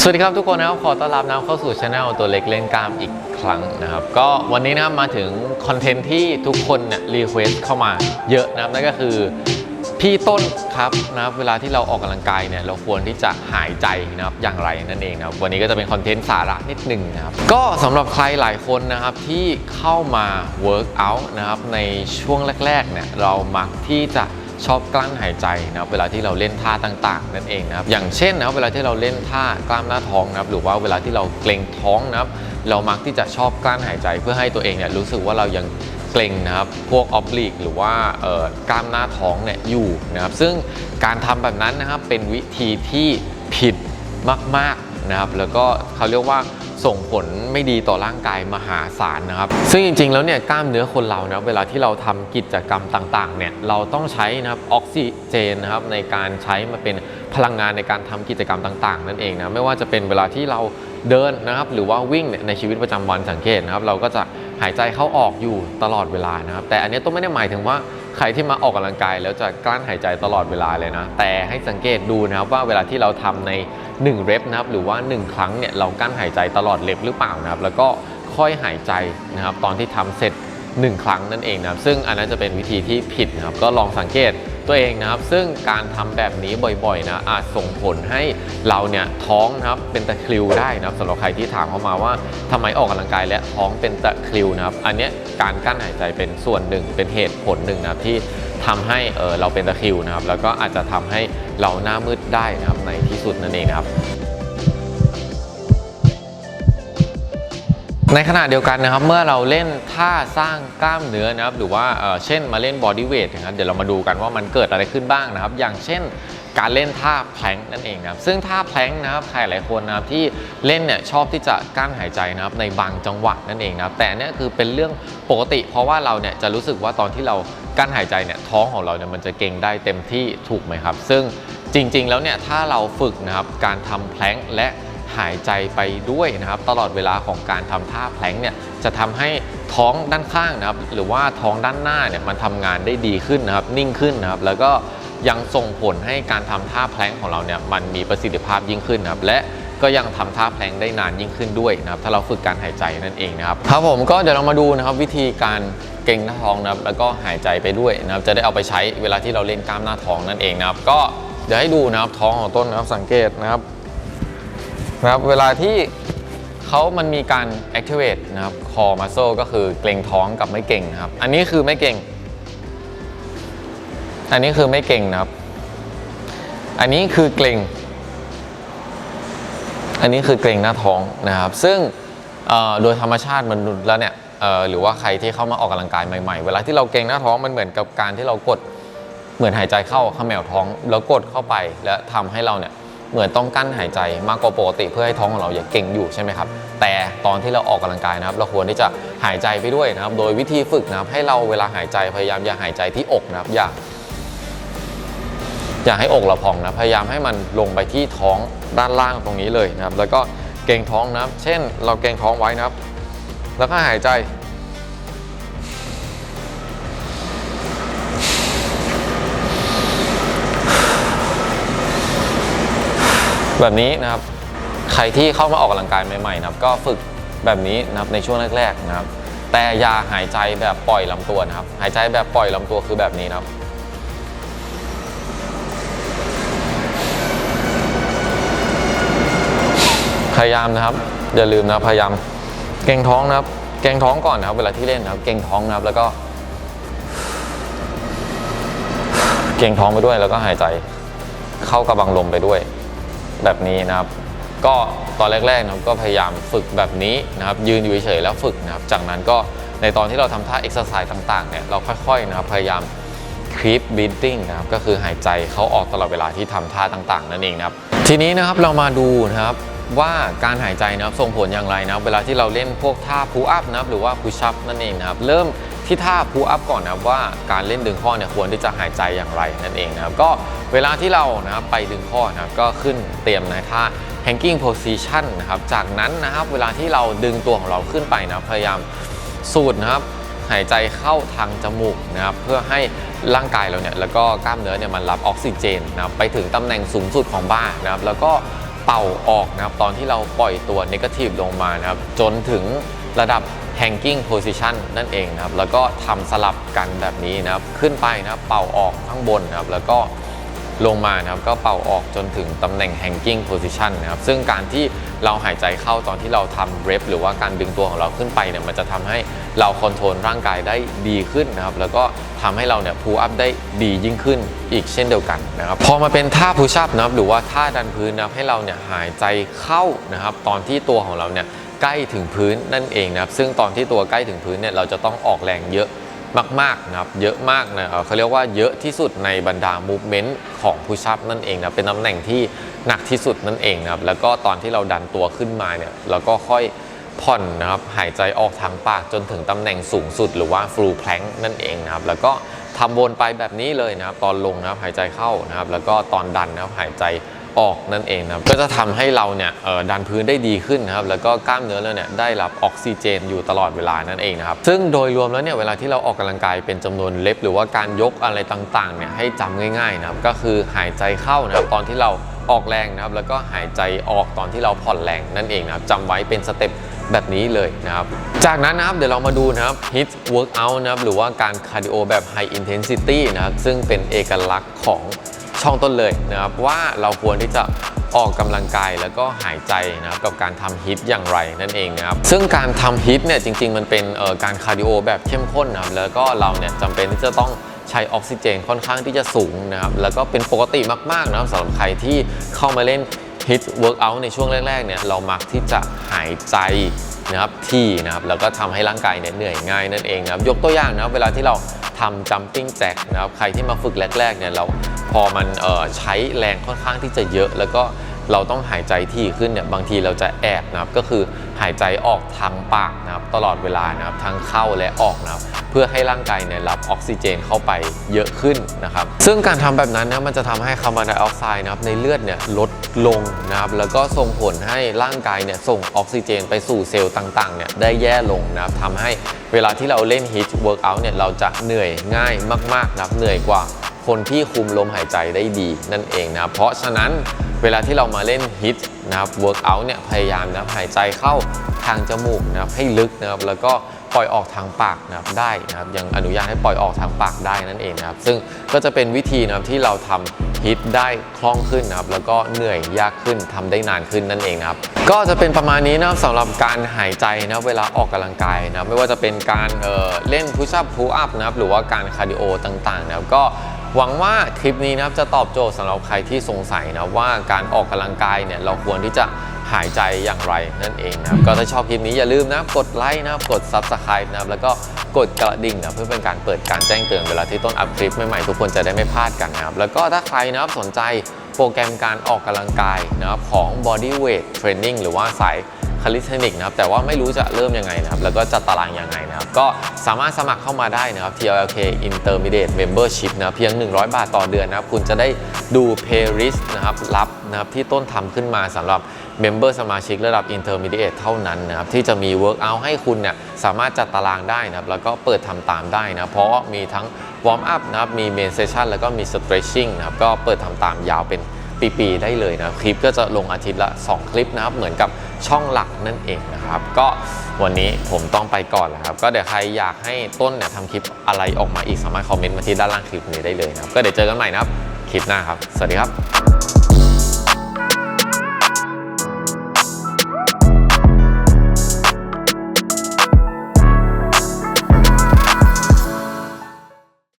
สวัสดีครับทุกคนนะครับขอต้อนรับนะเข้าสู่ช anel ตัวเล็กเล่นกล้ามอีกครั้งนะครับ ก็วันนี้นะครับมาถึงคอนเทนต์ที่ทุกคนเนี่ยรีเควสเข้ามาเยอะนะครับนั่นก็คือพี่ต้นครับนะครับเวลาที่เราออกกำลังกายเนี่ยเราควรที่จะหายใจนะครับอย่างไรนั่นเองนะครับวันนี้ก็จะเป็นคอนเทนต์สาระนิดหนึ่งนะครับก็สำหรับใครหลายคนนะครับที่เข้ามา work out นะครับในช่วงแรกๆเนี่ยเรามักที่จะ ชอบกลั้นหายใจนะครับเวลาที่เราเล่นท่าต่างๆ นั่นเองนะครับอย่างเช่นนะครับเวลาที่เราเล่นท่ากล้ามหน้าท้องนะครับหรือว่าเวลาที่เราเกรงท้องนะครับเรามักที่จะชอบกลั้นหายใจเพื่อให้ตัวเองเนี่ยรู้สึกว่าเรายังเกรงนะครับพวกออบลิกหรือว่าเอ่อกล้ามหน้าท้องเนี่ยอยู่นะครับซึ่งการทำแบบนั้นนะครับเป็นวิธีที่ผิดมากๆนะครับแล้วก็เขาเรียกว่า ส่งผลไม่ดีต่อร่างกายมหาศาลนะครับ ซึ่งจริงๆแล้วเนี่ยกล้ามเนื้อคนเรานะเวลาที่เราทำกิจกรรมต่างๆเนี่ยเราต้องใช้นะครับออกซิเจนนะครับในการใช้มาเป็นพลังงานในการทำกิจกรรมต่างๆ นั่นเองนะไม่ว่าจะเป็นเวลาที่เราเดินนะครับหรือว่าวิ่งในชีวิตประจำวันสังเกตนะครับเราก็จะหายใจเข้าออกอยู่ตลอดเวลานะครับแต่อันนี้ต้องไม่ได้หมายถึงว่า ใครที่มาออกกำลังกายแล้วจะกลั้นหายใจตลอดเวลาเลยนะ แต่ให้สังเกตดูนะครับว่าเวลาที่เราทำใน1เรปนะครับหรือว่า 1 ครั้งเนี่ยเรากลั้นหายใจตลอดเรปหรือเปล่านะครับ แล้วก็ค่อยหายใจนะครับตอนที่ทำเสร็จ 1 ครั้งนั่นเองนะครับ ซึ่งอันนั้นจะเป็นวิธีที่ผิดนะครับ ก็ลองสังเกตตัวเองนะครับ ซึ่งการทำแบบนี้บ่อยๆนะอาจส่งผลให้เราเนี่ยท้องนะครับเป็นตะคริวได้นะครับสำหรับใครที่ถามเข้ามาว่าทำไมออกกำลังกายและท้องเป็นตะคริวนะครับ อันเนี้ย การกั้นหายใจเป็นส่วนหนึ่ง เป็นเหตุผลหนึ่งนะครับที่ทำให้เออเราเป็นตะคริวนะครับ แล้วก็อาจจะทำให้เราหน้ามืดได้นะครับในที่สุดนั่นเองนะครับในขณะเดียวกันนะครับเมื่อเราเล่นท่าสร้างกล้ามเนื้อนะครับหรือว่าเเช่นมาเล่นบอดี้เวทนะครับเดี๋ยวเรามาดูกันว่ามันเกิดอะไรขึ้นบ้างนะครับ อย่างเช่น การเล่นท่าแพลงนั่นเองนะครับซึ่งท่าแพลงนะครับใครหลายคนนะครับที่เล่นเนี่ยชอบที่จะกั้นหายใจนะครับในบางจังหวะนั่นเองนะครับแต่นเนี่ยคือเป็นเรื่องปกติ เพราะว่าเราเนี่ยจะรู้สึกว่าตอนที่เรากั้นหายใจเนี่ยท้องของเราเนี่ยมันจะเก่งได้เต็มที่ถูกไหมครับ ซึ่งจริง ๆ แล้วเนี่ยถ้าเราฝึกนะครับการทำแพลงและหายใจไปด้วยนะครับ ตลอดเวลาของการทำท่าแพลงเนี่ยจะทำให้ท้องด้านข้างนะครับ หรือว่าท้องด้านหน้าเนี่ยมันทำงานได้ดีขึ้นนะครับ นิ่งขึ้นนะครับ แล้วก็ ยังส่งผลให้การทำท่าแพลงของเราเนี่ยมันมีประสิทธิภาพยิ่งขึ้นนะครับและก็ยังทำท่าแพลงได้นานยิ่งขึ้นด้วยนะครับถ้าเราฝึกการหายใจนั่นเองนะครับครับผมก็เดี๋ยวเรามาดูนะครับวิธีการเก่งหน้าท้องนะครับแล้วก็หายใจไปด้วยนะครับจะได้เอาไปใช้เวลาที่เราเล่นกล้ามหน้าท้องนั่นเองนะครับก็เดี๋ยวให้ดูนะครับท้องของต้นนะครับสังเกตนะครับนะครับเวลาที่เขามันมีการ activate นะครับ core muscle ก็คือเกร็งท้องกับไม่เก่งนะครับ อันนี้คือไม่เก่ง อันนี้คือไม่เก่งนะครับ อันนี้คือเกร็ง อันนี้คือเกร็งหน้าท้องนะครับ ซึ่งโดยธรรมชาติมนุษย์แล้วเนี่ยหรือว่าใครที่เข้ามาออกกำลังกายใหม่ๆ เวลาที่เราเกร็งหน้าท้องมันเหมือนกับการที่เรากดเหมือนหายใจเข้าเขมวท้อง แล้วกดเข้าไปและทำให้เราเนี่ยเหมือนต้องกั้นหายใจมากกว่าปกติเพื่อให้ท้องของเราอย่าเก่งอยู่ใช่ไหมครับ แต่ตอนที่เราออกกำลังกายนะครับ เราควรที่จะหายใจไปด้วยนะครับ โดยวิธีฝึกนะครับให้เราเวลาหายใจพยายามอย่าหายใจที่อกนะครับอย่า อย่าให้อกเราพองนะพยายามให้มันลงไปที่ท้องด้านล่างตรงนี้เลยนะครับ แล้วก็เกรงท้องนะเช่น เราเกรงท้องไว้นะครับ แล้วก็หายใจ แบบนี้นะครับ ใครที่เข้ามาออกกำลังกายใหม่ๆนะครับ ก็ฝึกแบบนี้นะครับในช่วงแรกๆนะครับ แต่อย่าหายใจแบบปล่อยลำตัวนะครับ หายใจแบบปล่อยลำตัวคือแบบนี้นะครับ พยายามนะครับอย่าลืมนะพยายามเกรงท้องนะครับ เกรงท้องก่อนนะครับ เวลาที่เล่นนะครับ เกรงท้องนะครับแล้วก็ เกรงท้องไปด้วยแล้วก็หายใจเข้ากระบังลมไปด้วย แบบนี้นะครับ ก็ตอนแรกๆนะครับก็พยายามฝึกแบบนี้นะครับ ยืนอยู่เฉยๆแล้วฝึกนะครับ จากนั้นก็ในตอนที่เราทำท่าเอ็กซ์ไซส์ต่างๆเนี่ยเราค่อยๆนะครับพยายาม keep breathing นะครับก็คือหายใจเข้าออกตลอดเวลาที่ทำท่าต่างๆ นั่นเองนะครับ ทีนี้นะครับเรามาดูนะครับ ว่าการหายใจนะครับส่งผลอย่างไรนะเวลาที่เราเล่นพวกท่า pull up นะครับหรือว่า push up นั่นเองนะครับเริ่มที่ท่า pull up ก่อนนะครับว่าการเล่นดึงข้อเนี่ยควรที่จะหายใจอย่างไรนั่นเองนะครับก็เวลาที่เรานะครับไปดึงข้อนะครับก็ขึ้นเตรียมในท่า hanging position นะครับจากนั้นนะครับเวลาที่เราดึงตัวของเราขึ้นไปนะพยายามสูดนะครับหายใจเข้าทางจมูกนะครับเพื่อให้ร่างกายเราเนี่ยแล้วก็กล้ามเนื้อเนี่ยมันรับออกซิเจนนะครับไปถึงตำแหน่งสูงสุดของบ้านะครับแล้วก็ เป่าออกนะครับตอนที่เราปล่อยตัวเนกาทีฟลงมานะครับจนถึงระดับ hanging position นั่นเองนะครับแล้วก็ทำสลับกันแบบนี้นะครับขึ้นไปนะครับเป่าออกข้างบนนะครับแล้วก็ ลงมานะครับก็เป่าออกจนถึงตำแหน่ง hanging position นะครับซึ่งการที่เราหายใจเข้าตอนที่เราทำ rep หรือว่าการดึงตัวของเราขึ้นไปเนี่ยมันจะทำให้เราคอนโทรลร่างกายได้ดีขึ้นนะครับแล้วก็ทำให้เราเนี่ย pull up ได้ดียิ่งขึ้นอีกเช่นเดียวกันนะครับพอมาเป็นท่า push up นะครับหรือว่าท่าดันพื้นนะครับให้เราเนี่ยหายใจเข้านะครับตอนที่ตัวของเราเนี่ยใกล้ถึงพื้นนั่นเองนะครับซึ่งตอนที่ตัวใกล้ถึงพื้นเนี่ยเราจะต้องออกแรงเยอะ มากๆนะครับเยอะมากนะเขาเรียกว่าเยอะที่สุดในบรรดา movement ของ push up นั่นเองนะเป็นตำแหน่งที่หนักที่สุดนั่นเองนะครับแล้วก็ตอนที่เราดันตัวขึ้นมาเนี่ยเราก็ค่อยผ่อนนะครับหายใจออกทางปากจนถึงตำแหน่งสูงสุดหรือว่า full plank นั่นเองนะครับแล้วก็ทำวนไปแบบนี้เลยนะครับตอนลงนะครับหายใจเข้านะครับแล้วก็ตอนดันนะครับหายใจ ออกนั่นเองนะครับก็จะทำให้เราเนี่ยดันพื้นได้ดีขึ้นนะครับแล้วก็กล้ามเนื้อเราเนี่ยได้รับออกซิเจนอยู่ตลอดเวลานั่นเองนะครับซึ่งโดยรวมแล้วเนี่ยเวลาที่เราออกกำลังกายเป็นจำนวนเล็บ หรือว่าการยกอะไรต่างๆเนี่ยให้จำง่ายๆนะครับก็คือหายใจเข้านะครับตอนที่เราออกแรงนะครับแล้วก็หายใจออกตอนที่เราผ่อนแรงนั่นเองนะครับจำไว้เป็นสเต็ปแบบนี้เลยนะครับ จากนั้นนะครับเดี๋ยวเรามาดูนะครับ HIIT workout นะครับหรือว่าการคาร์ดิโอแบบ high intensity นะครับซึ่งเป็นเอกลักษณ์ของ ช่องต้นเลยนะครับว่าเราควรที่จะออกกำลังกายแล้วก็หายใจนะครับกับการทำฮิตอย่างไรนั่นเองนะครับซึ่งการทำฮิตเนี่ยจริง ๆ มันเป็นการคาร์ดิโอแบบเข้มข้นนะครับแล้วก็เราเนี่ยจำเป็นที่จะต้องใช้ออกซิเจนค่อนข้างที่จะสูงนะครับแล้วก็เป็นปกติมากๆนะครับสำหรับใครที่เข้ามาเล่นฮิตเวิร์กอัลในช่วงแรกๆเนี่ยเรามักที่จะหายใจนะครับที่นะครับแล้วก็ทำให้ร่างกายเนี่ยเหนื่อยง่ายนั่นเองนะครับยกตัวอย่างนะครับเวลาที่เรา ทำ jumping jack นะครับใครที่มาฝึกแรกๆเนี่ยเราพอมันใช้แรงค่อนข้างที่จะเยอะ แล้วก็เราต้องหายใจที่ขึ้นเนี่ยบางทีเราจะแอบนะครับก็คือหายใจออกทางปากนะครับตลอดเวลานะครับทั้งเข้าและออกนะครับเพื่อให้ร่างกายเนี่ยรับออกซิเจนเข้าไปเยอะขึ้นนะครับซึ่งการทำแบบนั้นนะมันจะทำให้คาร์บอนไดออกไซด์นะครับในเลือดเนี่ยลดลงนะครับแล้วก็ส่งผลให้ร่างกายเนี่ยส่งออกซิเจนไปสู่เซลล์ต่างๆเนี่ยได้แย่ลงนะครับทำให้ เวลาที่เราเล่น HIIT workout เนี่ยเราจะเหนื่อยง่ายมากๆนะครับเหนื่อยกว่าคนที่คุมลมหายใจได้ดีนั่นเองนะเพราะฉะนั้นเวลาที่เรามาเล่นฮิตนะครับเวิร์กอัลเนี่ยพยายามนะหายใจเข้าทางจมูกนะครับให้ลึกนะครับแล้วก็ ปล่อยออกทางปากนะครับได้นะครับยังอนุญาตให้ปล่อยออกทางปากได้นั่นเองนะครับซึ่งก็จะเป็นวิธีนะครับที่เราทำฮิตได้คล่องขึ้นนะครับแล้วก็เหนื่อยยากขึ้นทำได้นานขึ้นนั่นเองนะครับก็จะเป็นประมาณนี้นะครับสำหรับการหายใจนะครับเวลาออกกำลังกายนะครับไม่ว่าจะเป็นการเออเล่นพุชอัพพูอัพนะครับหรือว่าการคาร์ดิโอต่างๆนะครับก็หวังว่าคลิปนี้นะครับจะตอบโจทย์สำหรับใครที่สงสัยนะว่าการออกกำลังกายเนี่ยเราควรที่จะ หายใจอย่างไรนั่นเองนะครับก็ถ้าชอบคลิปนี้อย่าลืมนะกดไลค์นะครับกด Subscribe นะครับแล้วก็กดกระดิ่งนะเพื่อเป็นการเปิดการแจ้งเตือนเวลาที่ต้นอัพคลิปใหม่ๆทุกคนจะได้ไม่พลาดกันนะครับแล้วก็ถ้าใครนะครับสนใจโปรแกรมการออกกำลังกายนะครับของ Body Weight Training หรือว่าสาย คาลิสเทนิกนะครับแต่ว่าไม่รู้จะเริ่มยังไงนะครับแล้วก็จัดตารางยังไงนะครับก็สามารถสมัครเข้ามาได้นะครับ TLK Intermediate Membership นะเพียง 100 บาทต่อเดือนนะครับคุณจะได้ดู Playlist นะครับลับนะครับที่ต้นทำขึ้นมาสำหรับ Member สมาชิกระดับ Intermediate เท่านั้นนะครับที่จะมี Workout ให้คุณเนี่ยสามารถจัดตารางได้นะครับแล้วก็เปิดทำตามได้นะเพราะมีทั้ง Warm Up นะครับมี Main Session แล้วก็มี Stretching นะครับก็เปิดทำตามยาวเป็นปี ๆ ได้เลยนะคลิปก็จะลงอาทิตย์ละ 2 คลิปนะครับเหมือนกับ ช่องหลักนั่นเองนะครับ ก็วันนี้ผมต้องไปก่อนแล้วครับ ก็เดี๋ยวใครอยากให้ต้นเนี่ยทำคลิปอะไรออกมาอีกสามารถคอมเมนต์มาที่ด้านล่างคลิปนี้ได้เลยนะครับ ก็เดี๋ยวเจอกันใหม่นะครับคลิปหน้าครับ สวัสดีครับ